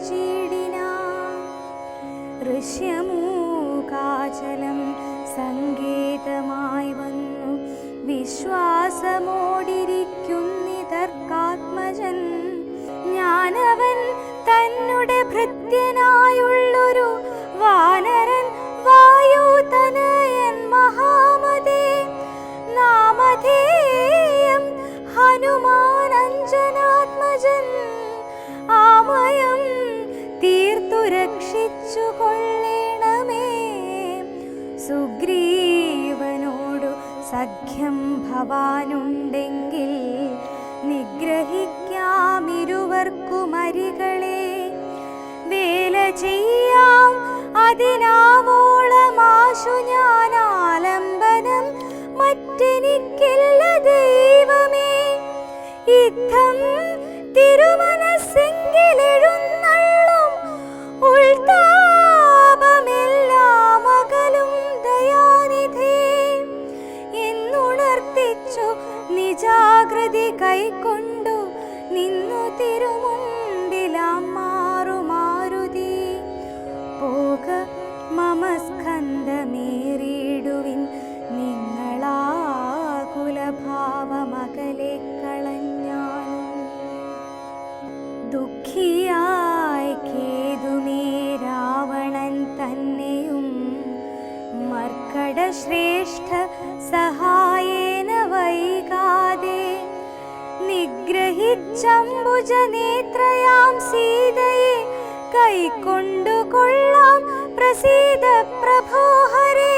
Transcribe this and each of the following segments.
പരിഗ്രഹിച്ചിടിനാൻ ഋഷ്യമൂകാചലം സങ്കേതമായി വന്നു. വിശ്വാസമോടിരിക്കുന്നിതർക്കാത്മജൻ. ഞാനവൻ തന്നെ ഭൃത്യനായുള്ളൊരു രക്ഷിച്ചു കൊള്ളേണമേ സുഗ്രീവനോടു സഖ്യം ഭവാനുണ്ടെങ്കിൽ നിഗ്രഹിക്കാമിരുവർക്കുമരികളെ. വേല ചെയ്യാം അതിനാവോളമാശു ഞാൻ ആലംബനം മറ്റെനിക്കില്ല ദൈവമേ. യുദ്ധം തിരുമനസ്സെങ്കിലെഴുന്നള്ളും മർക്കട ശ്രേഷ്ഠ സഹായേന വൈകാതെ നിഗ്രഹിച്ചംബുജനേത്രയാം സീതയെ കൈക്കൊണ്ടു കൊള്ളാം പ്രസീത പ്രഭോഹരേ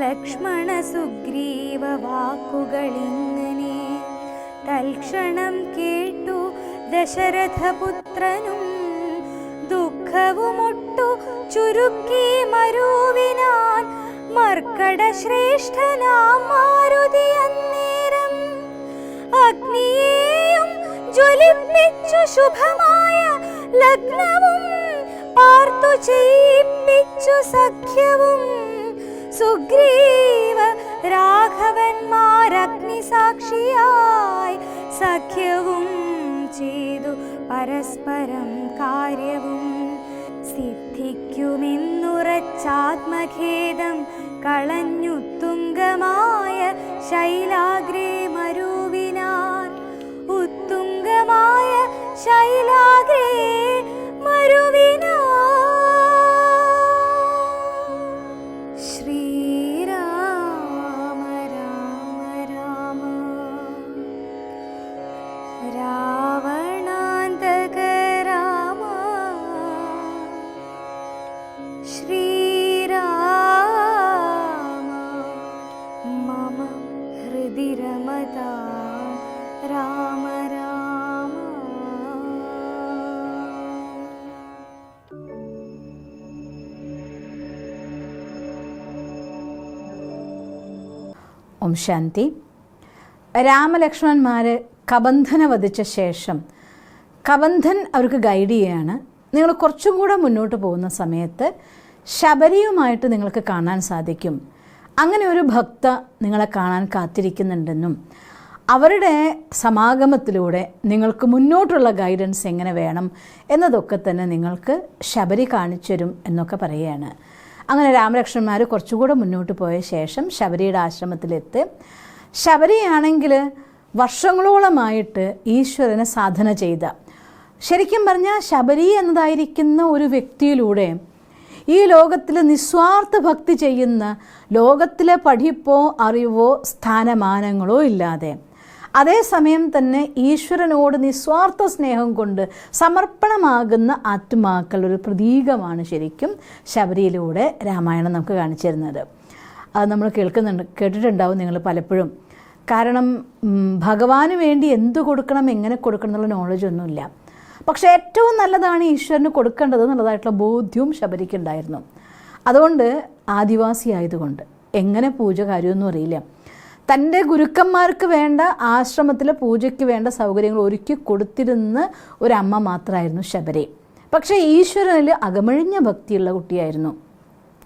ലക്ഷ്മണ സുഗ്രീവ വാക്കുകളിങ്ങനെ തൽക്ഷണം കേട്ടു ദശരഥപുത്രനും ദുഃഖവുമൊട്ടു ചുരുക്കി മരുവിനാൻ മർക്കട ശ്രേഷ്ഠനാം മാരുതി അന്നേരം അഗ്നിയെയും ജ്വലിപ്പിച്ചു ശുഭമായ ലഗ്നവും പാർത്തു ചെയ്യിപ്പിച്ചു സഖ്യവും സുഗ്രീവ രാഘവന്മാരഗ്നി സാക്ഷിയായി സഖ്യവും ചെയ്തു പരസ്പരം കാര്യവും. സിദ്ധിക്കുമെന്നുറച്ചാത്മഖേദം കളഞ്ഞു തുങ്കമായ ശൈലാഗ്രേ മരുവിനാൻ ഉത്തുംഗമായ ഓം ശാന്തി. രാമലക്ഷ്മണന്മാർ കബന്ധനെ വധിച്ച ശേഷം കബന്ധൻ അവർക്ക് ഗൈഡ് ചെയ്യുകയാണ് നിങ്ങൾ കുറച്ചും കൂടെ മുന്നോട്ട് പോകുന്ന സമയത്ത് ശബരിയുമായിട്ട് നിങ്ങൾക്ക് കാണാൻ സാധിക്കും. അങ്ങനെ ഒരു ഭക്ത നിങ്ങളെ കാണാൻ കാത്തിരിക്കുന്നുണ്ടെന്നും അവരുടെ സമാഗമത്തിലൂടെ നിങ്ങൾക്ക് മുന്നോട്ടുള്ള ഗൈഡൻസ് എങ്ങനെ വേണം എന്നതൊക്കെ തന്നെ നിങ്ങൾക്ക് ശബരി കാണിച്ചു തരും എന്നൊക്കെ പറയുകയാണ്. അങ്ങനെ രാമലക്ഷ്മണന്മാർ കുറച്ചുകൂടെ മുന്നോട്ട് പോയ ശേഷം ശബരിയുടെ ആശ്രമത്തിലെത്തി. ശബരിയാണെങ്കിൽ വർഷങ്ങളോളമായിട്ട് ഈശ്വരനെ സാധന ചെയ്ത. ശരിക്കും പറഞ്ഞാൽ ശബരി എന്നതായിരിക്കുന്ന ഒരു വ്യക്തിയിലൂടെ ഈ ലോകത്തിൽ നിസ്വാർത്ഥ ഭക്തി ചെയ്യുന്ന ലോകത്തിലെ പഠിപ്പോ അറിവോ സ്ഥാനമാനങ്ങളോ ഇല്ലാതെ അതേസമയം തന്നെ ഈശ്വരനോട് നിസ്വാർത്ഥ സ്നേഹം കൊണ്ട് സമർപ്പണമാകുന്ന ആത്മാക്കൾ ഒരു പ്രതീകമാണ് ശരിക്കും ശബരിയിലൂടെ രാമായണം നമുക്ക് കാണിച്ചു തരുന്നത്. അത് നമ്മൾ കേൾക്കുന്നുണ്ട് കേട്ടിട്ടുണ്ടാവും നിങ്ങൾ പലപ്പോഴും. കാരണം ഭഗവാന് വേണ്ടി എന്ത് കൊടുക്കണം എങ്ങനെ കൊടുക്കണം എന്നുള്ള നോളജ് ഒന്നുമില്ല. പക്ഷേ ഏറ്റവും നല്ലതാണ് ഈശ്വരന് കൊടുക്കേണ്ടത് എന്നുള്ളതായിട്ടുള്ള ബോധ്യവും ശബരിക്കുണ്ടായിരുന്നു. അതുകൊണ്ട് ആദിവാസി ആയതുകൊണ്ട് എങ്ങനെ പൂജ കാര്യമൊന്നും അറിയില്ല. തന്റെ ഗുരുക്കന്മാർക്ക് വേണ്ട ആശ്രമത്തിലെ പൂജയ്ക്ക് വേണ്ട സൗകര്യങ്ങൾ ഒരുക്കി കൊടുത്തിരുന്ന ഒരമ്മ മാത്രമായിരുന്നു ശബരി. പക്ഷേ ഈശ്വരനിൽ അകമഴിഞ്ഞ ഭക്തിയുള്ള കുട്ടിയായിരുന്നു.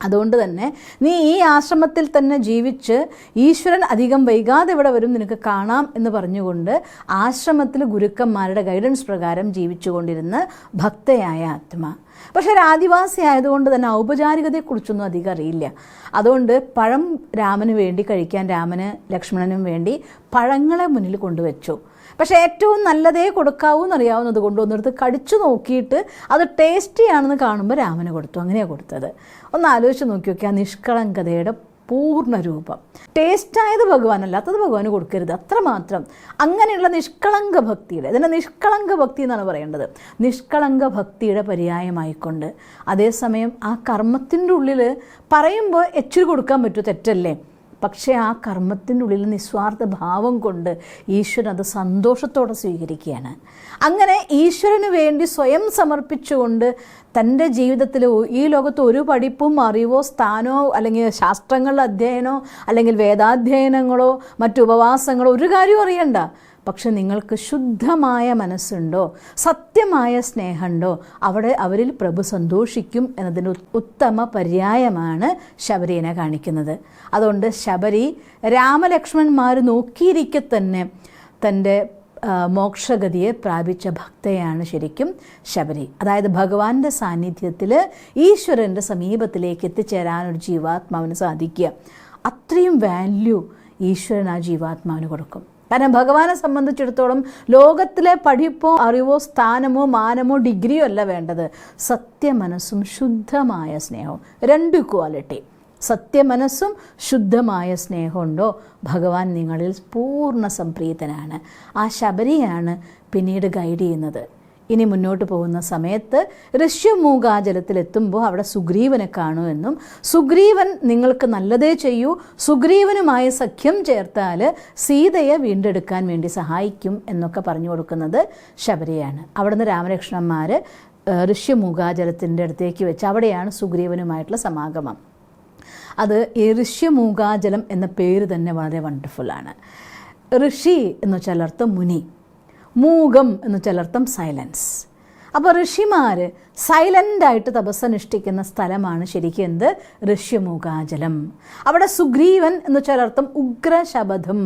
അതുകൊണ്ട് തന്നെ നീ ഈ ആശ്രമത്തിൽ തന്നെ ജീവിച്ച് ഈശ്വരൻ അധികം വൈകാതെ ഇവിടെ വരും നിനക്ക് കാണാം എന്ന് പറഞ്ഞുകൊണ്ട് ആശ്രമത്തിൽ ഗുരുക്കന്മാരുടെ ഗൈഡൻസ് പ്രകാരം ജീവിച്ചുകൊണ്ടിരുന്ന ഭക്തയായ ആത്മ. പക്ഷെ ഒരു ആദിവാസി ആയതുകൊണ്ട് തന്നെ ഔപചാരികതയെക്കുറിച്ചൊന്നും അധികം അറിയില്ല. അതുകൊണ്ട് പഴം രാമന് വേണ്ടി കഴിക്കാൻ രാമന് ലക്ഷ്മണനും വേണ്ടി പഴങ്ങളെ മുന്നിൽ കൊണ്ടുവച്ചു. പക്ഷേ ഏറ്റവും നല്ലതേ കൊടുക്കാവൂ എന്നറിയാവുന്നത് കൊണ്ടുവന്നെടുത്ത് കടിച്ചു നോക്കിയിട്ട് അത് ടേസ്റ്റി ആണെന്ന് കാണുമ്പോൾ രാമന് കൊടുത്തു. അങ്ങനെയാണ് കൊടുത്തത്. ഒന്ന് ആലോചിച്ച് നോക്കി നോക്കി ആ നിഷ്കളങ്കതയുടെ പൂർണ രൂപം ടേസ്റ്റായത് ഭഗവാനല്ലാത്തത് ഭഗവാന് കൊടുക്കരുത്. അത്രമാത്രം അങ്ങനെയുള്ള നിഷ്കളങ്ക ഭക്തിയുടെ ഇതിനെ നിഷ്കളങ്ക ഭക്തി എന്നാണ് പറയേണ്ടത്. നിഷ്കളങ്ക ഭക്തിയുടെ പര്യായമായിക്കൊണ്ട്. അതേസമയം ആ കർമ്മത്തിന്റെ ഉള്ളിൽ പറയുമ്പോൾ എച്ചിരി കൊടുക്കാൻ പറ്റുമോ തെറ്റല്ലേ? പക്ഷേ ആ കർമ്മത്തിന്റെ ഉള്ളിൽ നിസ്വാർത്ഥ ഭാവം കൊണ്ട് ഈശ്വരൻ അത് സന്തോഷത്തോടെ സ്വീകരിക്കുകയാണ്. അങ്ങനെ ഈശ്വരന് വേണ്ടി സ്വയം സമർപ്പിച്ചുകൊണ്ട് തന്റെ ജീവിതത്തിൽ ഈ ലോകത്ത് ഒരു പഠിപ്പും അറിവോ സ്ഥാനോ അല്ലെങ്കിൽ ശാസ്ത്രങ്ങളുടെ അധ്യയനോ അല്ലെങ്കിൽ വേദാധ്യയനങ്ങളോ മറ്റു ഉപവാസങ്ങളോ ഒരു കാര്യവും അറിയണ്ട. പക്ഷെ നിങ്ങൾക്ക് ശുദ്ധമായ മനസ്സുണ്ടോ? സത്യമായ സ്നേഹമുണ്ടോ? അവിടെ അവരിൽ പ്രഭു സന്തോഷിക്കും എന്നതിന് ഉത്തമ പര്യായമാണ് ശബരീനെ കാണിക്കുന്നത്. അതുകൊണ്ട് ശബരി രാമലക്ഷ്മണന്മാർ നോക്കിയിരിക്കെ തന്നെ തന്റെ മോക്ഷഗതിയെ പ്രാപിച്ച ഭക്തയാണ് ശരിക്കും ശബരി. അതായത് ഭഗവാന്റെ സാന്നിധ്യത്തിൽ ഈശ്വരന്റെ സമീപത്തിലേക്ക് എത്തിച്ചേരാൻ ഒരു ജീവാത്മാവിന് സാധിക്കുക. അത്രയും വാല്യൂ ഈശ്വരൻ ആ ജീവാത്മാവിന് കൊടുക്കും. കാരണം ഭഗവാനെ സംബന്ധിച്ചിടത്തോളം ലോകത്തിലെ പഠിപ്പോ അറിവോ സ്ഥാനമോ മാനമോ ഡിഗ്രിയോ അല്ല വേണ്ടത്. സത്യമനസ്സും ശുദ്ധമായ സ്നേഹവും. രണ്ട് ക്വാളിറ്റി സത്യമനസ്സും ശുദ്ധമായ സ്നേഹമുണ്ടോ? ഭഗവാൻ നിങ്ങളിൽ പൂർണ സംപ്രീതനാണ്. ആ ശബരിയാണ് പിന്നീട് ഗൈഡ് ചെയ്യുന്നത്. ഇനി മുന്നോട്ട് പോകുന്ന സമയത്ത് ഋഷ്യമൂകാജലത്തിലെത്തുമ്പോൾ അവിടെ സുഗ്രീവനെ കാണുമെന്നും സുഗ്രീവൻ നിങ്ങൾക്ക് നല്ലതേ ചെയ്യൂ സുഗ്രീവനുമായി സഖ്യം ചേർത്താൽ സീതയെ വീണ്ടെടുക്കാൻ വേണ്ടി സഹായിക്കും എന്നൊക്കെ പറഞ്ഞു കൊടുക്കുന്നത് ശബരിയാണ്. അവിടുന്ന് രാമലക്ഷ്മണന്മാർ ഋഷ്യമൂകാജലത്തിന്റെ അടുത്തേക്ക് വെച്ച് അവിടെയാണ് സുഗ്രീവനുമായിട്ടുള്ള സമാഗമം. അത് ഋഷ്യമൂകാജലം എന്ന പേര് തന്നെ വളരെ വണ്ടർഫുൾ ആണ്. ഋഷി എന്ന് വെച്ചാൽ അർത്ഥം മുനി. മൂകം എന്ന് വെച്ചാൽ അർത്ഥം സൈലൻസ് അപ്പോൾ ഋഷിമാർ സൈലന്റായിട്ട് തപസ്സനുഷ്ഠിക്കുന്ന സ്ഥലമാണ് ശരിക്കും എന്ത്? ഋഷ്യമൂകാചലം. അവിടെ സുഗ്രീവൻ എന്ന് വെച്ചാൽ അർത്ഥം ഉഗ്രശബദം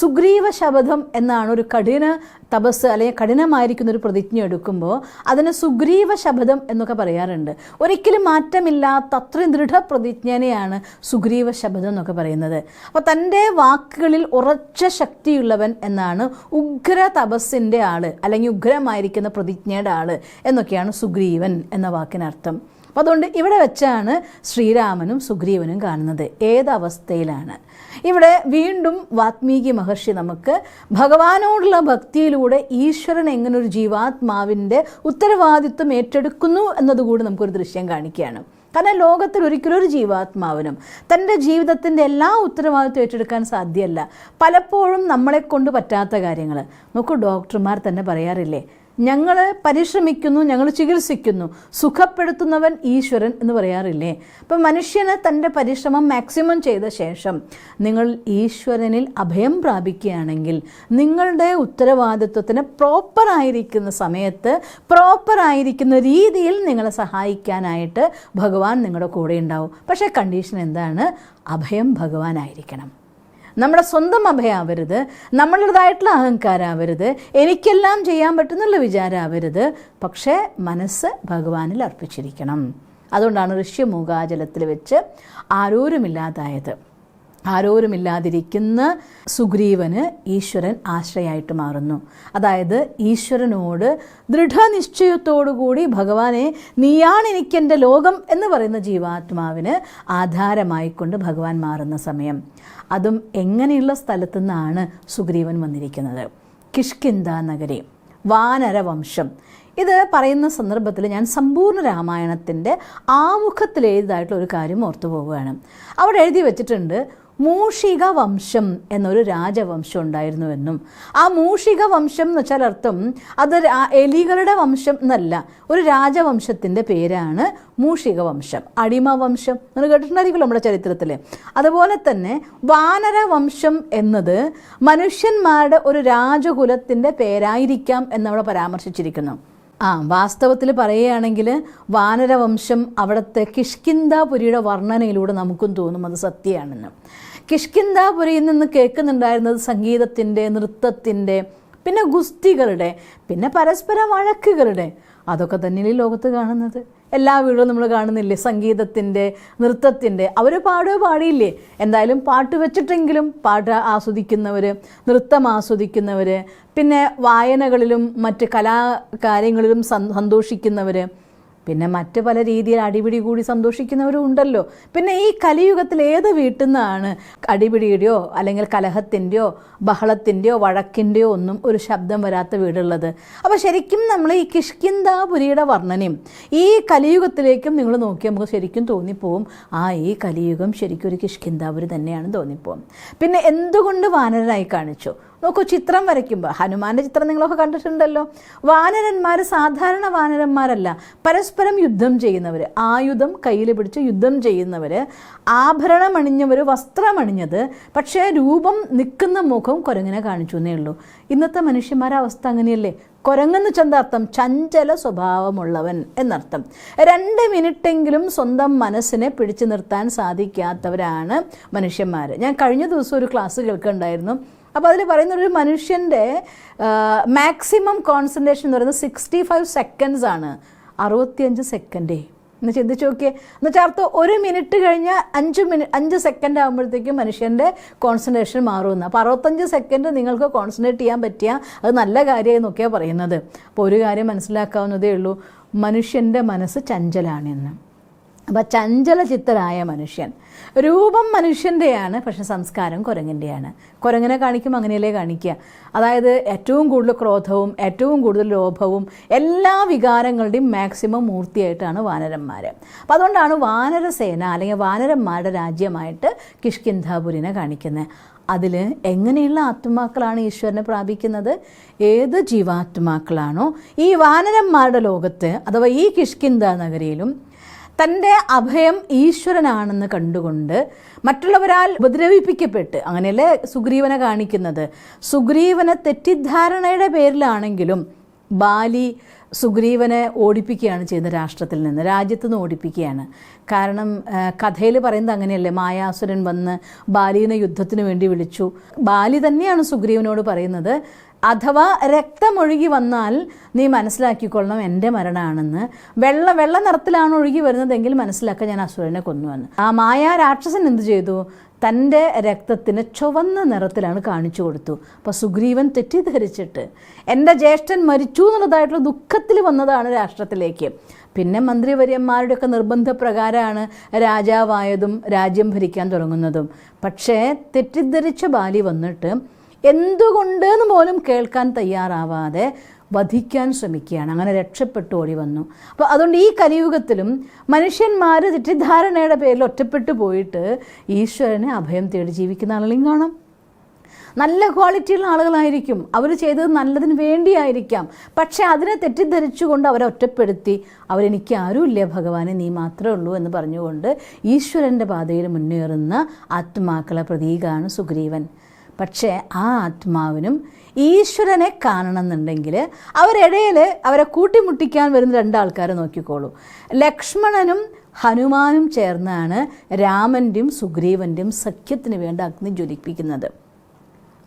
സുഗ്രീവ ശബദം എന്നാണ് ഒരു കഠിന തപസ് അല്ലെങ്കിൽ കഠിനമായിരിക്കുന്ന ഒരു പ്രതിജ്ഞ എടുക്കുമ്പോൾ അതിന് സുഗ്രീവ ശബദം എന്നൊക്കെ പറയാറുണ്ട്. ഒരിക്കലും മാറ്റമില്ലാത്ത അത്രയും ദൃഢപ്രതിജ്ഞനെയാണ് സുഗ്രീവ ശബദം എന്നൊക്കെ പറയുന്നത്. അപ്പോൾ തന്റെ വാക്കുകളിൽ ഉറച്ച ശക്തിയുള്ളവൻ എന്നാണ് ഉഗ്ര തപസ്സിന്റെ ആൾ അല്ലെങ്കിൽ ഉഗ്രമായിരിക്കുന്ന പ്രതിജ്ഞയുടെ ആൾ എന്നൊക്കെയാണ് സുഗ്രീവൻ എന്ന വാക്കിനർത്ഥം. അപ്പോൾ അതുകൊണ്ട് ഇവിടെ വെച്ചാണ് ശ്രീരാമനും സുഗ്രീവനും കാണുന്നത്. ഏതവസ്ഥയിലാണ്? ഇവിടെ വീണ്ടും വാത്മീകി മഹർഷി നമുക്ക് ഭഗവാനോടുള്ള ഭക്തിയിലൂടെ ഈശ്വരൻ എങ്ങനെ ഒരു ജീവാത്മാവിന്റെ ഉത്തരവാദിത്വം ഏറ്റെടുക്കുന്നു എന്നതുകൂടി നമുക്കൊരു ദൃശ്യം കാണിക്കുകയാണ്. കാരണം ലോകത്തിൽ ഒരിക്കലും ഒരു ജീവാത്മാവിനും തന്റെ ജീവിതത്തിന്റെ എല്ലാ ഉത്തരവാദിത്വം ഏറ്റെടുക്കാൻ സാധ്യമല്ല. പലപ്പോഴും നമ്മളെ കൊണ്ട് പറ്റാത്ത കാര്യങ്ങൾ. നോക്കൂ ഡോക്ടർമാർ തന്നെ പറയാറില്ലേ ഞങ്ങൾ പരിശ്രമിക്കുന്നു ഞങ്ങൾ ചികിത്സിക്കുന്നു. സുഖപ്പെടുത്തുന്നവൻ ഈശ്വരൻ എന്ന് പറയാറില്ലേ? അപ്പം മനുഷ്യന് തന്റെ പരിശ്രമം മാക്സിമം ചെയ്ത ശേഷം നിങ്ങൾ ഈശ്വരനിൽ അഭയം പ്രാപിക്കുകയാണെങ്കിൽ നിങ്ങളുടെ ഉത്തരവാദിത്വത്തിന് പ്രോപ്പറായിരിക്കുന്ന സമയത്ത് പ്രോപ്പറായിരിക്കുന്ന രീതിയിൽ നിങ്ങളെ സഹായിക്കാനായിട്ട് ഭഗവാൻ നിങ്ങളുടെ കൂടെ ഉണ്ടാവും. പക്ഷേ കണ്ടീഷൻ എന്താണ്? അഭയം ഭഗവാനായിരിക്കണം. നമ്മുടെ സ്വന്തം അഭയാവരുത് നമ്മളുടേതായിട്ടുള്ള അഹങ്കാരാവരുത് എനിക്കെല്ലാം ചെയ്യാൻ പറ്റുന്നുള്ള വിചാരമാവരുത് പക്ഷേ മനസ്സ് ഭഗവാനിൽ അർപ്പിച്ചിരിക്കണം. അതുകൊണ്ടാണ് ഋഷ്യമൂകാചലത്തിൽ വെച്ച് ആരോരുമില്ലാതായത്. ആരോരുമില്ലാതിരിക്കുന്ന സുഗ്രീവന് ഈശ്വരൻ ആശ്രയമായിട്ട് മാറുന്നു. അതായത് ഈശ്വരനോട് ദൃഢനിശ്ചയത്തോടുകൂടി ഭഗവാനെ നീയാണ് എനിക്കെന്റെ ലോകം എന്ന് പറയുന്ന ജീവാത്മാവിന് ആധാരമായിക്കൊണ്ട് ഭഗവാൻ മാറുന്ന സമയം. അതും എങ്ങനെയുള്ള സ്ഥലത്തു നിന്നാണ് സുഗ്രീവൻ വന്നിരിക്കുന്നത്? കിഷ്കിന്ദ നഗരി വാനരവംശം. ഇത് പറയുന്ന സന്ദർഭത്തിൽ ഞാൻ സമ്പൂർണ രാമായണത്തിന്റെ ആമുഖത്തിൽ എഴുതിയതായിട്ടുള്ള ഒരു കാര്യം ഓർത്തു പോവുകയാണ് അവിടെ എഴുതി വെച്ചിട്ടുണ്ട് മൂഷിക വംശം എന്നൊരു രാജവംശം ഉണ്ടായിരുന്നുവെന്നും. ആ മൂഷിക വംശം എന്ന് വെച്ചാൽ അർത്ഥം അത് എലികളുടെ വംശം എന്നല്ല ഒരു രാജവംശത്തിന്റെ പേരാണ് മൂഷിക വംശം അടിമ വംശം എന്ന് കേട്ടിട്ടുണ്ടായിരിക്കുമല്ലോ നമ്മുടെ ചരിത്രത്തിൽ. അതുപോലെ തന്നെ വാനര വംശം എന്നത് മനുഷ്യന്മാരുടെ ഒരു രാജകുലത്തിന്റെ പേരായിരിക്കാം എന്നവിടെ പരാമർശിച്ചിരിക്കുന്നു. ആ വാസ്തവത്തിൽ പറയുകയാണെങ്കിൽ വാനരവംശം അവിടുത്തെ കിഷ്കിന്ദാപുരിയുടെ വർണനയിലൂടെ നമുക്കും തോന്നും അത് സത്യമാണെന്ന്. കിഷ്കിന്ദാപുരിയിൽ നിന്ന് കേൾക്കുന്നുണ്ടായിരുന്നത് സംഗീതത്തിന്റെ നൃത്തത്തിന്റെ പിന്നെ ഗുസ്തികളുടെ പിന്നെ പരസ്പര വഴക്കുകളുടെ. അതൊക്കെ തന്നെയല്ലേ ലോകത്ത് കാണുന്നത്? എല്ലാ വീടും നമ്മൾ കാണുന്നില്ലേ? സംഗീതത്തിന്റെ നൃത്തത്തിന്റെ. അവർ പാടുക പാടിയില്ലേ? എന്തായാലും പാട്ട് വെച്ചിട്ടെങ്കിലും പാട്ട് ആസ്വദിക്കുന്നവർ നൃത്തം ആസ്വദിക്കുന്നവർ പിന്നെ വായനകളിലും മറ്റ് കലാകാര്യങ്ങളിലും സന്തോഷിക്കുന്നവർ പിന്നെ മറ്റ് പല രീതിയിൽ അടിപിടി കൂടി സന്തോഷിക്കുന്നവരും ഉണ്ടല്ലോ. പിന്നെ ഈ കലിയുഗത്തിൽ ഏത് വീട്ടിൽ നിന്നാണ് അടിപിടിയുടെയോ അല്ലെങ്കിൽ കലഹത്തിന്റെയോ ബഹളത്തിന്റെയോ വഴക്കിന്റെയോ ഒന്നും ഒരു ശബ്ദം വരാത്ത വീടുള്ളത്? അപ്പോൾ ശരിക്കും നമ്മൾ ഈ കിഷ്കിന്ദാപുരിയുടെ വർണനയും ഈ കലിയുഗത്തിലേക്കും നിങ്ങൾ നോക്കി നമുക്ക് ശരിക്കും തോന്നിപ്പോവും. ആ ഈ കലിയുഗം ശരിക്കും ഒരു കിഷ്കിന്ദാപുരി തന്നെയാണ് തോന്നിപ്പോവും. പിന്നെ എന്തുകൊണ്ട് വാനരനായി കാണിച്ചു? നോക്കൂ ചിത്രം വരയ്ക്കുമ്പോൾ ഹനുമാന്റെ ചിത്രം നിങ്ങളൊക്കെ കണ്ടിട്ടുണ്ടല്ലോ. വാനരന്മാർ സാധാരണ വാനരന്മാരല്ല. പരസ്പരം യുദ്ധം ചെയ്യുന്നവർ ആയുധം കയ്യിൽ പിടിച്ച് യുദ്ധം ചെയ്യുന്നവർ ആഭരണം അണിഞ്ഞവർ വസ്ത്രമണിഞ്ഞത് പക്ഷേ രൂപം നിൽക്കുന്ന മുഖം കുരങ്ങിനെ കാണിച്ചു എന്നേ ഉള്ളൂ. ഇന്നത്തെ മനുഷ്യന്മാരുടെ അവസ്ഥ അങ്ങനെയല്ലേ? കുരങ്ങെന്ന് ചെന്തർത്ഥം ചഞ്ചല സ്വഭാവമുള്ളവൻ എന്നർത്ഥം. രണ്ട് മിനിറ്റെങ്കിലും സ്വന്തം മനസ്സിനെ പിടിച്ചു നിർത്താൻ സാധിക്കാത്തവരാണ് മനുഷ്യന്മാർ ഞാൻ കഴിഞ്ഞ ദിവസം ഒരു ക്ലാസ് കേൾക്കുന്നുണ്ടായിരുന്നു അപ്പോൾ അതിൽ പറയുന്ന ഒരു മനുഷ്യന്റെ മാക്സിമം കോൺസെൻട്രേഷൻ എന്ന് പറയുന്നത് സിക്സ്റ്റി ഫൈവ് സെക്കൻഡ്സ് ആണ്. അറുപത്തിയഞ്ച് സെക്കൻഡേ എന്ന് ചിന്തിച്ച് നോക്കിയേ. എന്ന് അർത്ഥം ഒരു മിനിറ്റ് കഴിഞ്ഞാൽ അഞ്ച് മിനിറ്റ് അഞ്ച് സെക്കൻഡ് ആകുമ്പോഴത്തേക്കും മനുഷ്യന്റെ കോൺസെൻട്രേഷൻ മാറുമെന്ന്. അപ്പോൾ അറുപത്തഞ്ച് സെക്കൻഡ് നിങ്ങൾക്ക് കോൺസെൻട്രേറ്റ് ചെയ്യാൻ പറ്റിയ അത് നല്ല കാര്യമായി നോക്കിയാൽ പറയുന്നത്. അപ്പോൾ ഒരു കാര്യം മനസ്സിലാക്കാവുന്നതേ ഉള്ളൂ. മനുഷ്യന്റെ മനസ്സ് ചഞ്ചലാണെന്ന്. അപ്പം ചഞ്ചല ചിത്തരായ മനുഷ്യൻ. രൂപം മനുഷ്യന്റെയാണ് പക്ഷെ സംസ്കാരം കുരങ്ങിന്റെയാണ് കുരങ്ങിനെ കാണിക്കും അങ്ങനെയല്ലേ കാണിക്കുക അതായത് ഏറ്റവും കൂടുതൽ ക്രോധവും ഏറ്റവും കൂടുതൽ ലോഭവും എല്ലാ വികാരങ്ങളുടെയും മാക്സിമം മൂർത്തിയായിട്ടാണ് വാനരന്മാർ അപ്പോൾ അതുകൊണ്ടാണ് വാനരസേന അല്ലെങ്കിൽ വാനരന്മാരുടെ രാജ്യമായിട്ട് കിഷ്കിന്ധാപുരിനെ കാണിക്കുന്നത് അതിൽ എങ്ങനെയുള്ള ആത്മാക്കളാണ് ഈശ്വരനെ പ്രാപിക്കുന്നത്? ഏത് ജീവാത്മാക്കളാണോ ഈ വാനരന്മാരുടെ ലോകത്ത് അഥവാ ഈ കിഷ്കിന്ധ നഗരിയിലും തന്റെ അഭയം ഈശ്വരനാണെന്ന് കണ്ടുകൊണ്ട് മറ്റുള്ളവരാൽ ഉപദ്രവിപ്പിക്കപ്പെട്ട് അങ്ങനെയല്ലേ സുഗ്രീവനെ കാണിക്കുന്നത്? സുഗ്രീവനെ തെറ്റിദ്ധാരണയുടെ പേരിലാണെങ്കിലും ബാലി സുഗ്രീവനെ ഓടിപ്പിക്കുകയാണ് ചെയ്യുന്നത് രാഷ്ട്രത്തിൽ നിന്ന് രാജ്യത്തു നിന്ന് ഓടിപ്പിക്കുകയാണ്. കാരണം കഥയിൽ പറയുന്നത് അങ്ങനെയല്ലേ മായാസുരൻ വന്ന് ബാലിനെ യുദ്ധത്തിന് വേണ്ടി വിളിച്ചു. ബാലി തന്നെയാണ് സുഗ്രീവനോട് പറയുന്നത് അഥവാ രക്തമൊഴുകി വന്നാൽ നീ മനസ്സിലാക്കിക്കൊള്ളണം എന്റെ മരണമാണെന്ന് വെള്ള വെള്ള നിറത്തിലാണ് ഒഴുകി വരുന്നതെങ്കിൽ മനസ്സിലാക്കാൻ ഞാൻ അസുരനെ കൊന്നുവെന്ന്. ആ മായ രാക്ഷസൻ എന്ത് ചെയ്തു? തന്റെ രക്തത്തിന് ചുവന്ന നിറത്തിലാണ് കാണിച്ചു കൊടുത്തു. അപ്പോൾ സുഗ്രീവൻ തെറ്റിദ്ധരിച്ചിട്ട് എന്റെ ജ്യേഷ്ഠൻ മരിച്ചു എന്നുള്ളതായിട്ടുള്ള ദുഃഖത്തിൽ വന്നതാണ് രാഷ്ട്രത്തിലേക്ക്. പിന്നെ മന്ത്രിവര്യന്മാരുടെയൊക്കെ നിർബന്ധപ്രകാരമാണ് രാജാവായതും രാജ്യം ഭരിക്കാൻ തുടങ്ങുന്നതും. പക്ഷേ തെറ്റിദ്ധരിച്ച ബാലി വന്നിട്ട് എന്തുകൊണ്ട് എന്ന് പോലും കേൾക്കാൻ തയ്യാറാവാതെ വധിക്കാൻ ശ്രമിക്കുകയാണ്. അങ്ങനെ രക്ഷപ്പെട്ടു ഓടി വന്നു. അപ്പോൾ അതുകൊണ്ട് ഈ കലിയുഗത്തിലും മനുഷ്യന്മാർ തെറ്റിദ്ധാരണയുടെ പേരിൽ ഒറ്റപ്പെട്ടു പോയിട്ട് ഈശ്വരനെ അഭയം തേടി ജീവിക്കുന്ന ആളുകളെയും കാണാം. നല്ല ക്വാളിറ്റിയുള്ള ആളുകളായിരിക്കും. അവർ ചെയ്തത് നല്ലതിന് വേണ്ടിയായിരിക്കാം. പക്ഷേ അതിനെ തെറ്റിദ്ധരിച്ചുകൊണ്ട് അവരെ ഒറ്റപ്പെടുത്തി അവരെനിക്ക് ആരുമില്ല ഭഗവാനെ നീ മാത്രമേ ഉള്ളൂ എന്ന് പറഞ്ഞുകൊണ്ട് ഈശ്വരന്റെ പാതയിൽ മുന്നേറുന്ന ആത്മാക്കളെ പ്രതീകമാണ് സുഗ്രീവൻ. പക്ഷേ ആ ആത്മാവിനും ഈശ്വരനെ കാണണമെന്നുണ്ടെങ്കിൽ അവരിടയിൽ അവരെ കൂട്ടിമുട്ടിക്കാൻ വരുന്ന രണ്ടാൾക്കാരെ നോക്കിക്കോളൂ. ലക്ഷ്മണനും ഹനുമാനും ചേർന്നാണ് രാമന്റെയും സുഗ്രീവന്റെയും സഖ്യത്തിന് വേണ്ടി അഗ്നി ജ്വലിപ്പിക്കുന്നത്.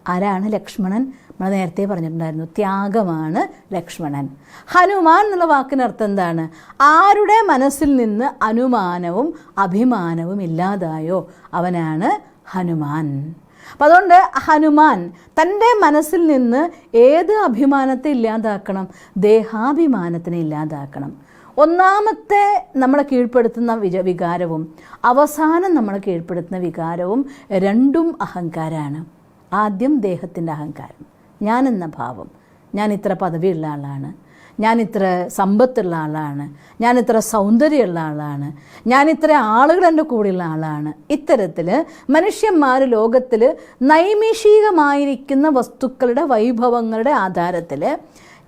ആരാണ് ലക്ഷ്മണൻ? നമ്മൾ നേരത്തെ പറഞ്ഞിട്ടുണ്ടായിരുന്നു ത്യാഗമാണ് ലക്ഷ്മണൻ. ഹനുമാൻ എന്നുള്ള വാക്കിനർത്ഥം എന്താണ്? ആരുടെ മനസ്സിൽ നിന്ന് അനുമാനവും അഭിമാനവും ഇല്ലാതായോ? അവനാണ് ഹനുമാൻ. അപ്പം അതുകൊണ്ട് ഹനുമാൻ തന്റെ മനസ്സിൽ നിന്ന് ഏത് അഭിമാനത്തെ ഇല്ലാതാക്കണം? ദേഹാഭിമാനത്തിനെ ഇല്ലാതാക്കണം. ഒന്നാമത്തെ നമ്മളെ കീഴ്പ്പെടുത്തുന്ന വിജ വികാരവും അവസാനം നമ്മളെ കീഴ്പ്പെടുത്തുന്ന വികാരവും രണ്ടും അഹങ്കാരമാണ് ആദ്യം ദേഹത്തിന്റെ അഹങ്കാരം. ഞാനെന്ന ഭാവം. ഞാൻ ഇത്ര പദവിയുള്ള ആളാണ്. ഞാൻ ഇത്ര സമ്പത്തുള്ള ആളാണ്. ഞാനിത്ര സൗന്ദര്യമുള്ള ആളാണ്. ഞാനിത്ര ആളുകൾ എന്റെ കൂടെയുള്ള ആളാണ്. ഇത്തരത്തിൽ മനുഷ്യന്മാർ ലോകത്തിൽ നൈമിഷികമായിരിക്കുന്ന വസ്തുക്കളുടെ വൈഭവങ്ങളുടെ ആധാരത്തിൽ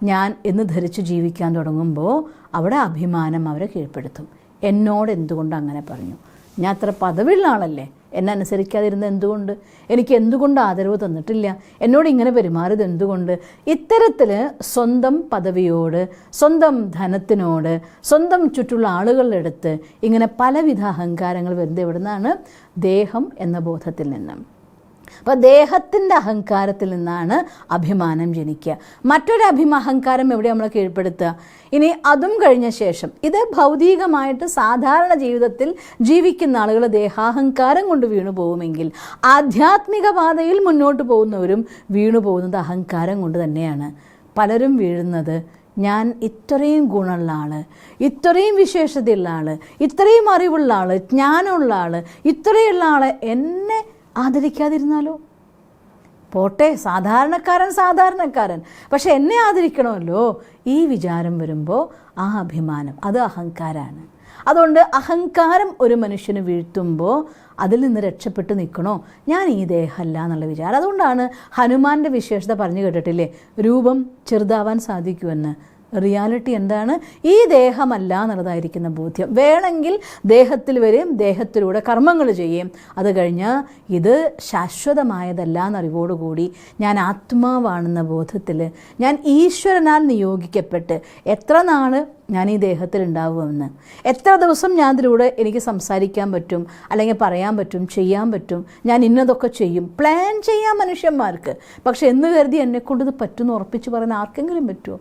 ഞാൻ എന്ന് ധരിച്ച് ജീവിക്കാൻ തുടങ്ങുമ്പോൾ അവിടെ അഭിമാനം അവരെ കീഴ്പ്പെടുത്തും. എന്നോട് എന്തുകൊണ്ട് അങ്ങനെ പറഞ്ഞു? ഞാൻ അത്ര പദവിയുള്ള ആളല്ലേ? എന്നെ അനുസരിക്കാതിരുന്ന എന്തുകൊണ്ട്? എനിക്ക് എന്തുകൊണ്ട് ആദരവ് തന്നിട്ടില്ല? എന്നോട് ഇങ്ങനെ പെരുമാറിയത് എന്തുകൊണ്ട്? ഇത്തരത്തിൽ സ്വന്തം പദവിയോട് സ്വന്തം ധനത്തിനോട് സ്വന്തം ചുറ്റുള്ള ആളുകളുടെ അടുത്ത് ഇങ്ങനെ പലവിധ അഹങ്കാരങ്ങൾ വരുന്നത് എവിടെ നിന്നാണ് ദേഹം എന്ന ബോധത്തിൽ നിന്നും. അപ്പോൾ ദേഹത്തിന്റെ അഹങ്കാരത്തിൽ നിന്നാണ് അഭിമാനം ജനിക്കുക. മറ്റൊരു അഭിമ അഹങ്കാരം എവിടെ നമ്മൾ കീഴ്പ്പെടുത്തുക? ഇനി അതും കഴിഞ്ഞ ശേഷം. ഇത് ഭൗതികമായിട്ട് സാധാരണ ജീവിതത്തിൽ ജീവിക്കുന്ന ആളുകൾ ദേഹാഹങ്കാരം കൊണ്ട് വീണു പോകുമെങ്കിൽ ആധ്യാത്മിക പാതയിൽ മുന്നോട്ട് പോകുന്നവരും വീണു പോകുന്നത് അഹങ്കാരം കൊണ്ട് തന്നെയാണ്. പലരും വീഴുന്നത് ഞാൻ ഇത്രയും ഗുണമുള്ള ആൾ ഇത്രയും വിശേഷതയുള്ള ആൾ ഇത്രയും അറിവുള്ള ആൾ ജ്ഞാനമുള്ള ആൾ ഇത്രയുള്ള ആൾ എന്നെ ആദരിക്കാതിരുന്നാലോ? പോട്ടെ സാധാരണക്കാരൻ സാധാരണക്കാരൻ. പക്ഷെ എന്നെ ആദരിക്കണമല്ലോ? ഈ വിചാരം വരുമ്പോൾ ആ അഭിമാനം അത് അഹങ്കാരമാണ് അതുകൊണ്ട് അഹങ്കാരം ഒരു മനുഷ്യന് വീഴ്ത്തുമ്പോൾ അതിൽ നിന്ന് രക്ഷപ്പെട്ട് നിൽക്കണോ ഞാൻ ഈ ദേഹമല്ല എന്നുള്ള വിചാരം. അതുകൊണ്ടാണ് ഹനുമാന്റെ വിശേഷത പറഞ്ഞു കേട്ടിട്ടില്ലേ? രൂപം ചെറുതാവാൻ സാധിക്കുമെന്ന്. റിയാലിറ്റി എന്താണ്? ഈ ദേഹമല്ല എന്നുള്ളതായിരിക്കുന്ന ബോധ്യം. വേണമെങ്കിൽ ദേഹത്തിൽ വരെയും ദേഹത്തിലൂടെ കർമ്മങ്ങൾ ചെയ്യും. അത് കഴിഞ്ഞ് ഇത് ശാശ്വതമായതല്ല എന്നറിവോടുകൂടി ഞാൻ ആത്മാവാണെന്ന ബോധത്തിൽ ഞാൻ ഈശ്വരനാൽ നിയോഗിക്കപ്പെട്ട് എത്ര ഞാൻ ഈ ദേഹത്തിൽ ഉണ്ടാവുമെന്ന് എത്ര ദിവസം ഞാൻ ഇതിലൂടെ എനിക്ക് സംസാരിക്കാൻ പറ്റും അല്ലെങ്കിൽ പറയാൻ പറ്റും ചെയ്യാൻ പറ്റും ഞാൻ ഇന്നതൊക്കെ ചെയ്യും. പ്ലാൻ ചെയ്യാം മനുഷ്യന്മാർക്ക്. പക്ഷെ എന്ന് കരുതി എന്നെക്കൊണ്ട് ഇത് പറ്റുമെന്ന് ഉറപ്പിച്ച് പറയാൻ ആർക്കെങ്കിലും പറ്റുമോ?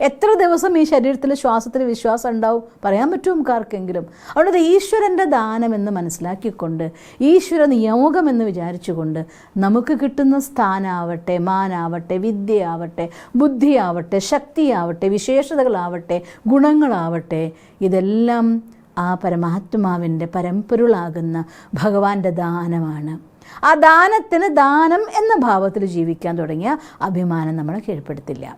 എത്ര ദിവസം ഈ ശരീരത്തിൽ ശ്വാസത്തിൽ വിശ്വാസം ഉണ്ടാവും പറയാൻ പറ്റും കാർക്കെങ്കിലും. അതുകൊണ്ട് ഈശ്വരന്റെ ദാനമെന്ന് മനസ്സിലാക്കിക്കൊണ്ട് ഈശ്വര നിയോഗമെന്ന് വിചാരിച്ചുകൊണ്ട് നമുക്ക് കിട്ടുന്ന സ്ഥാനാവട്ടെ മാനാവട്ടെ വിദ്യയാവട്ടെ ബുദ്ധിയാവട്ടെ ശക്തിയാവട്ടെ വിശേഷതകളാവട്ടെ ഗുണങ്ങളാവട്ടെ ഇതെല്ലാം ആ പരമാത്മാവിന്റെ പരമ്പൊരുളാകുന്ന ഭഗവാന്റെ ദാനമാണ്. ആ ദാനത്തിന് ദാനം എന്ന ഭാവത്തിൽ ജീവിക്കാൻ തുടങ്ങിയ അഭിമാനം നമ്മളെ കീഴ്പ്പെടുത്തില്ല.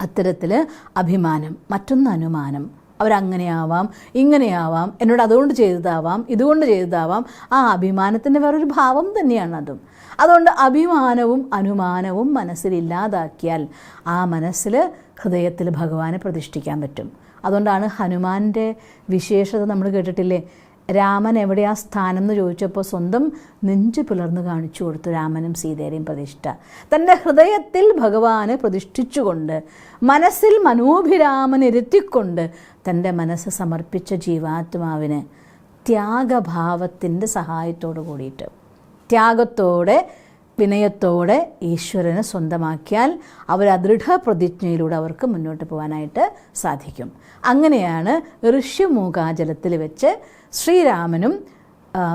അത്തരത്തിൽ അഭിമാനം മറ്റൊന്ന് അനുമാനം. അവരങ്ങനെയാവാം ഇങ്ങനെയാവാം എന്നോട് അതുകൊണ്ട് ചെയ്തതാവാം ഇതുകൊണ്ട് ചെയ്തതാവാം. ആ അഭിമാനത്തിന്റെ വേറൊരു ഭാവം തന്നെയാണ് അതും. അതുകൊണ്ട് അഭിമാനവും അനുമാനവും മനസ്സിലില്ലാതാക്കിയാൽ ആ മനസ്സിൽ ഹൃദയത്തിൽ ഭഗവാനെ പ്രതിഷ്ഠിക്കാൻ പറ്റും. അതുകൊണ്ടാണ് ഹനുമാന്റെ വിശേഷത നമ്മൾ കേട്ടിട്ടില്ലേ? രാമൻ എവിടെയാ സ്ഥാനം എന്ന് ചോദിച്ചപ്പോൾ സ്വന്തം നെഞ്ചു പിളർന്ന് കാണിച്ചു കൊടുത്തു രാമനും സീതയുടെയും പ്രതിഷ്ഠ. തന്റെ ഹൃദയത്തിൽ ഭഗവാന് പ്രതിഷ്ഠിച്ചുകൊണ്ട് മനസ്സിൽ മനോഭിരാമൻ ഇരുത്തിക്കൊണ്ട് തന്റെ മനസ്സ് സമർപ്പിച്ച ജീവാത്മാവിന് ത്യാഗഭാവത്തിന്റെ സഹായത്തോടു കൂടിയിട്ട്. ത്യാഗത്തോടെ വിനയത്തോടെ ഈശ്വരനെ സ്വന്തമാക്കിയാൽ അവർ ദൃഢപ്രതിജ്ഞയിലൂടെ അവർക്ക് മുന്നോട്ട് പോകാനായിട്ട് സാധിക്കും. അങ്ങനെയാണ് ഋഷ്യമൂകാചലത്തിൽ വെച്ച് ശ്രീരാമനും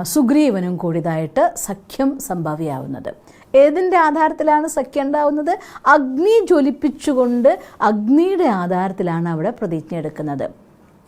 സുഗ്രീവനും കൂടിയതായിട്ട് സഖ്യം സംഭവിയാവുന്നത്. ഏതിന്റെ ആധാരത്തിലാണ് സഖ്യം ഉണ്ടാവുന്നത്? അഗ്നി ജ്വലിപ്പിച്ചുകൊണ്ട് അഗ്നിയുടെ ആധാരത്തിലാണ് അവിടെ പ്രതിജ്ഞ എടുക്കുന്നത്.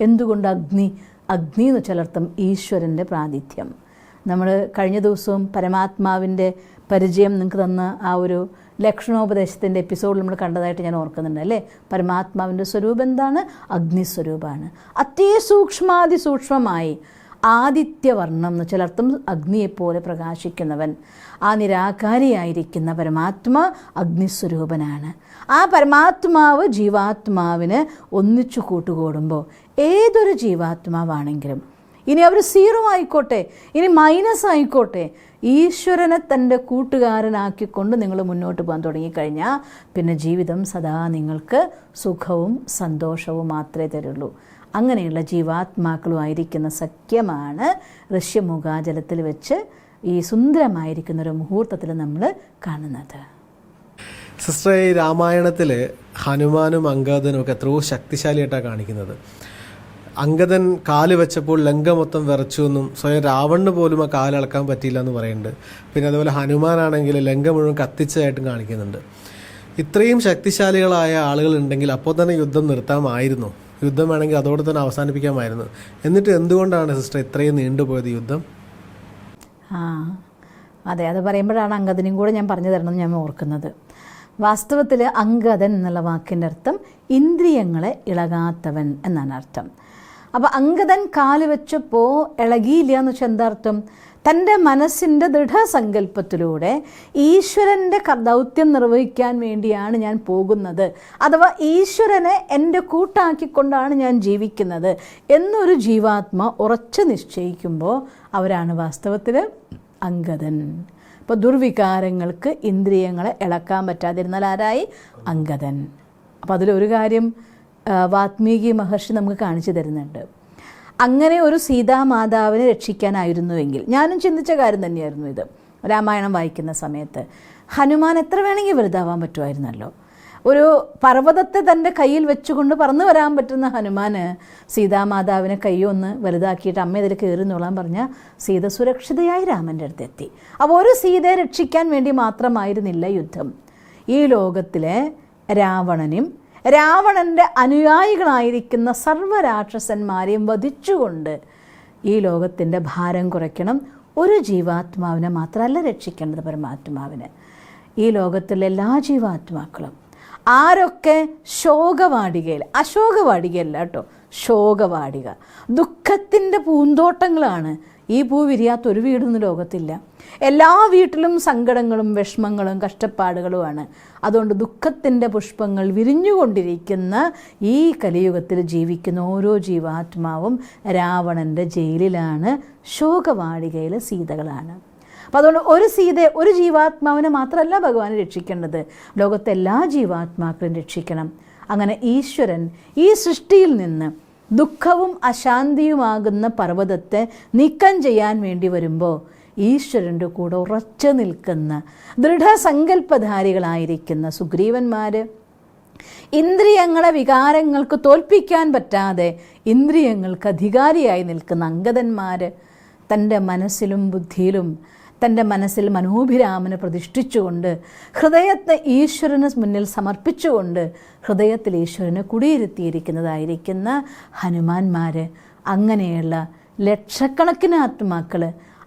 എന്തുകൊണ്ട് അഗ്നി? അഗ്നി എന്ന് ചിലർത്തും ഈശ്വരന്റെ പ്രാതിഥ്യം. നമ്മൾ കഴിഞ്ഞ ദിവസവും പരമാത്മാവിന്റെ പരിചയം നിങ്ങൾക്ക് തന്ന ആ ഒരു ലക്ഷണോപദേശത്തിന്റെ എപ്പിസോഡ് നമ്മൾ കണ്ടതായിട്ട് ഞാൻ ഓർക്കുന്നുണ്ട് അല്ലേ? പരമാത്മാവിന്റെ സ്വരൂപം എന്താണ്? അഗ്നിസ്വരൂപമാണ്. അത്യസൂക്ഷ്മാതിസൂക്ഷ്മമായി ആദിത്യവർണം എന്ന് ചിലർത്തും അഗ്നിയെപ്പോലെ പ്രകാശിക്കുന്നവൻ. ആ നിരാകാരിയായിരിക്കുന്ന പരമാത്മാ അഗ്നിസ്വരൂപനാണ്. ആ പരമാത്മാവ് ജീവാത്മാവിന് ഒന്നിച്ചു കൂട്ടുകൂടുമ്പോൾ ഏതൊരു ജീവാത്മാവാണെങ്കിലും ഇനി അവർ സീറോ ആയിക്കോട്ടെ ഇനി മൈനസ് ആയിക്കോട്ടെ. ഈശ്വരനെ തന്റെ കൂട്ടുകാരനാക്കിക്കൊണ്ട് നിങ്ങൾ മുന്നോട്ട് പോകാൻ തുടങ്ങിക്കഴിഞ്ഞാൽ പിന്നെ ജീവിതം സദാ നിങ്ങൾക്ക് സുഖവും സന്തോഷവും മാത്രമേ തരുള്ളൂ. അങ്ങനെയുള്ള ജീവാത്മാക്കളുമായിരിക്കുന്ന സഖ്യമാണ് ഋഷ്യമുഖാജലത്തിൽ വെച്ച് ഈ സുന്ദരമായിരിക്കുന്ന ഒരു മുഹൂർത്തത്തിൽ നമ്മൾ കാണുന്നത്. സിസ്റ്റർ ഈ രാമായണത്തിൽ ഹനുമാനും അങ്കദനും ഒക്കെ എത്രയോ ശക്തിശാലിയായിട്ടാണ് കാണിക്കുന്നത്. അങ്കദൻ കാൽ വെച്ചപ്പോൾ ലങ്ക മൊത്തം വിറച്ചു എന്നും സ്വയം രാവണിന് പോലും ആ കാലിളക്കാൻ പറ്റിയില്ല എന്ന് പറയുന്നുണ്ട്. പിന്നെ അതുപോലെ ഹനുമാനാണെങ്കിൽ ലങ്ക മുഴുവൻ കത്തിച്ചതായിട്ടും കാണിക്കുന്നുണ്ട്. ഇത്രയും ശക്തിശാലികളായ ആളുകൾ ഉണ്ടെങ്കിൽ അപ്പോൾ തന്നെ യുദ്ധം നിർത്താമായിരുന്നു. യുദ്ധം വേണമെങ്കിൽ അതോടെ തന്നെ അവസാനിപ്പിക്കാമായിരുന്നു. എന്നിട്ട് എന്തുകൊണ്ടാണ് സിസ്റ്റർ ഇത്രയും നീണ്ടുപോയത് യുദ്ധം? ആ അതെ അത് പറയുമ്പോഴാണ് അങ്കദനും കൂടെ ഞാൻ പറഞ്ഞു തരണം ഞാൻ ഓർക്കുന്നത്. വാസ്തവത്തിൽ അങ്കദൻ എന്നുള്ള വാക്കിന്റെ അർത്ഥം ഇന്ദ്രിയങ്ങളെ ഇളകാത്തവൻ എന്നാണ് അർത്ഥം. അപ്പോൾ അങ്കദൻ കാൽ വെച്ചപ്പോൾ ഇളകിയില്ല എന്ന് വെച്ചാൽ എന്താ അർത്ഥം? തന്റെ മനസ്സിന്റെ ദൃഢസങ്കല്പത്തിലൂടെ ഈശ്വരന്റെ ദൗത്യം നിർവഹിക്കാൻ വേണ്ടിയാണ് ഞാൻ പോകുന്നത്. അഥവാ ഈശ്വരനെ എന്റെ കൂട്ടാക്കിക്കൊണ്ടാണ് ഞാൻ ജീവിക്കുന്നത് എന്നൊരു ജീവാത്മ ഉറച്ചു നിശ്ചയിക്കുമ്പോൾ അവരാണ് വാസ്തവത്തിൽ അങ്കദൻ അപ്പോൾ ദുർവികാരങ്ങൾക്ക് ഇന്ദ്രിയങ്ങളെ ഇളക്കാൻ പറ്റാതിരുന്നാൽ ആരായി? അങ്കദൻ അപ്പോൾ അതിലൊരു കാര്യം വാത്മീകി മഹർഷി നമുക്ക് കാണിച്ചു തരുന്നുണ്ട്. അങ്ങനെ ഒരു സീതാമാതാവിനെ രക്ഷിക്കാനായിരുന്നുവെങ്കിൽ ഞാനും ചിന്തിച്ച കാര്യം തന്നെയായിരുന്നു ഇത്. രാമായണം വായിക്കുന്ന സമയത്ത്. ഹനുമാൻ എത്ര വേണമെങ്കിൽ വലുതാവാൻ പറ്റുമായിരുന്നല്ലോ. ഒരു പർവതത്തെ തന്റെ കയ്യിൽ വെച്ചുകൊണ്ട് പറന്നു വരാൻ പറ്റുന്ന ഹനുമാന് സീതാമാതാവിനെ കൈയൊന്ന് വലുതാക്കിയിട്ട് അമ്മ ഇതിൽ കയറി നോളാൻ പറഞ്ഞാൽ സീത സുരക്ഷിതയായി രാമന്റെ അടുത്ത് എത്തി. അപ്പോൾ ഒരു സീതയെ രക്ഷിക്കാൻ വേണ്ടി മാത്രമായിരുന്നില്ല യുദ്ധം. ഈ ലോകത്തിലെ രാവണനും രാവണന്റെ അനുയായികളായിരിക്കുന്ന സർവരാക്ഷസന്മാരെയും വധിച്ചുകൊണ്ട് ഈ ലോകത്തിന്റെ ഭാരം കുറയ്ക്കണം. ഒരു ജീവാത്മാവിനെ മാത്രമല്ല രക്ഷിക്കേണ്ടത് പരമാത്മാവിന്. ഈ ലോകത്തിലെ എല്ലാ ജീവാത്മാക്കളും. ആരൊക്കെ ശോകവാടികയിൽ അശോകവാടികയല്ല കേട്ടോ ശോകവാടിക. ദുഃഖത്തിന്റെ പൂന്തോട്ടങ്ങളാണ് ഈ പൂ വിരിയാത്ത ഒരു വീടൊന്നും ലോകത്തില്ല. എല്ലാ വീട്ടിലും സങ്കടങ്ങളും വിഷമങ്ങളും കഷ്ടപ്പാടുകളുമാണ്. അതുകൊണ്ട് ദുഃഖത്തിന്റെ പുഷ്പങ്ങൾ വിരിഞ്ഞുകൊണ്ടിരിക്കുന്ന ഈ കലിയുഗത്തിൽ ജീവിക്കുന്ന ഓരോ ജീവാത്മാവും രാവണന്റെ ജയിലിലാണ് ശോകവാടികയിലെ സീതകളാണ്. അപ്പം അതുകൊണ്ട് ഒരു സീത ഒരു ജീവാത്മാവിനെ മാത്രമല്ല ഭഗവാൻ രക്ഷിക്കേണ്ടത്. ലോകത്തെ എല്ലാ ജീവാത്മാക്കളും രക്ഷിക്കണം. അങ്ങനെ ഈശ്വരൻ ഈ സൃഷ്ടിയിൽ നിന്ന് ദുഃഖവും അശാന്തിയുമാകുന്ന പർവതത്തെ നീക്കം ചെയ്യാൻ വേണ്ടി വരുമ്പോൾ ഈശ്വരന്റെ കൂടെ ഉറച്ചു നിൽക്കുന്ന ദൃഢസങ്കല്പധാരികളായിരിക്കുന്ന സുഗ്രീവന്മാർ ഇന്ദ്രിയങ്ങളെ വികാരങ്ങൾക്ക് തോൽപ്പിക്കാൻ പറ്റാതെ ഇന്ദ്രിയങ്ങൾക്ക് അധികാരിയായി നിൽക്കുന്ന അംഗതന്മാർ തന്റെ മനസ്സിലും ബുദ്ധിയിലും തന്റെ മനസ്സിൽ മനോഭിരാമന് പ്രതിഷ്ഠിച്ചുകൊണ്ട് ഹൃദയത്തെ ഈശ്വരന് മുന്നിൽ സമർപ്പിച്ചുകൊണ്ട് ഹൃദയത്തിൽ ഈശ്വരനെ കുടിയിരുത്തിയിരിക്കുന്നതായിരിക്കുന്ന ഹനുമാന്മാർ അങ്ങനെയുള്ള ലക്ഷക്കണക്കിന് ആത്മാക്കൾ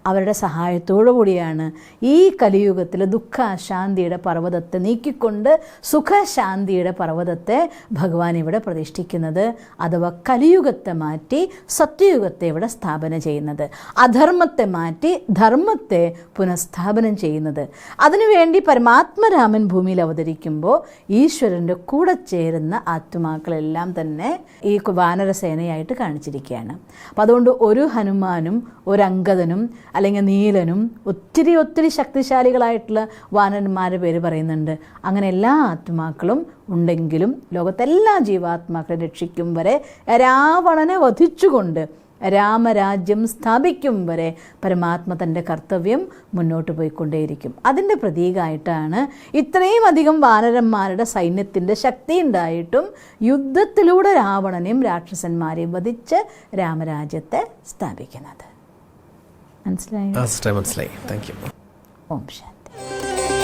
അവരുടെ സഹായത്തോടു കൂടിയാണ് ഈ കലിയുഗത്തിൽ ദുഃഖശാന്തിയുടെ പർവതത്തെ നീക്കിക്കൊണ്ട് സുഖശാന്തിയുടെ പർവതത്തെ ഭഗവാൻ ഇവിടെ പ്രതിഷ്ഠിക്കുന്നത്. അഥവാ കലിയുഗത്തെ മാറ്റി സത്യയുഗത്തെ ഇവിടെ സ്ഥാപന ചെയ്യുന്നത്. അധർമ്മത്തെ മാറ്റി ധർമ്മത്തെ പുനഃസ്ഥാപനം ചെയ്യുന്നത്. അതിനുവേണ്ടി പരമാത്മരാമൻ ഭൂമിയിൽ അവതരിക്കുമ്പോൾ ഈശ്വരന്റെ കൂടെ ചേരുന്ന ആത്മാക്കളെല്ലാം തന്നെ ഈ വാനരസേനയായിട്ട് കാണിച്ചിരിക്കുകയാണ്. അപ്പം അതുകൊണ്ട് ഒരു ഹനുമാനും ഒരു അങ്കദനും അല്ലെങ്കിൽ നീലനും ഒത്തിരി ഒത്തിരി ശക്തിശാലികളായിട്ടുള്ള വാനന്മാരുടെ പേര് പറയുന്നുണ്ട്. അങ്ങനെ എല്ലാ ആത്മാക്കളും ഉണ്ടെങ്കിലും ലോകത്തെല്ലാ ജീവാത്മാക്കളെ രക്ഷിക്കും വരെ രാവണനെ വധിച്ചുകൊണ്ട് രാമരാജ്യം സ്ഥാപിക്കും വരെ പരമാത്മ തന്റെ കർത്തവ്യം മുന്നോട്ട് പോയിക്കൊണ്ടേയിരിക്കും. അതിന്റെ പ്രതീകമായിട്ടാണ് ഇത്രയും അധികം വാനരന്മാരുടെ സൈന്യത്തിന്റെ ശക്തി ഉണ്ടായിട്ടും യുദ്ധത്തിലൂടെ രാവണനെയും രാക്ഷസന്മാരെയും വധിച്ച് രാമരാജ്യത്തെ സ്ഥാപിക്കുന്നത്. മനസ്സിലായോ? മനസ്സിലായി. താങ്ക് യു ഓം ശാന്തി.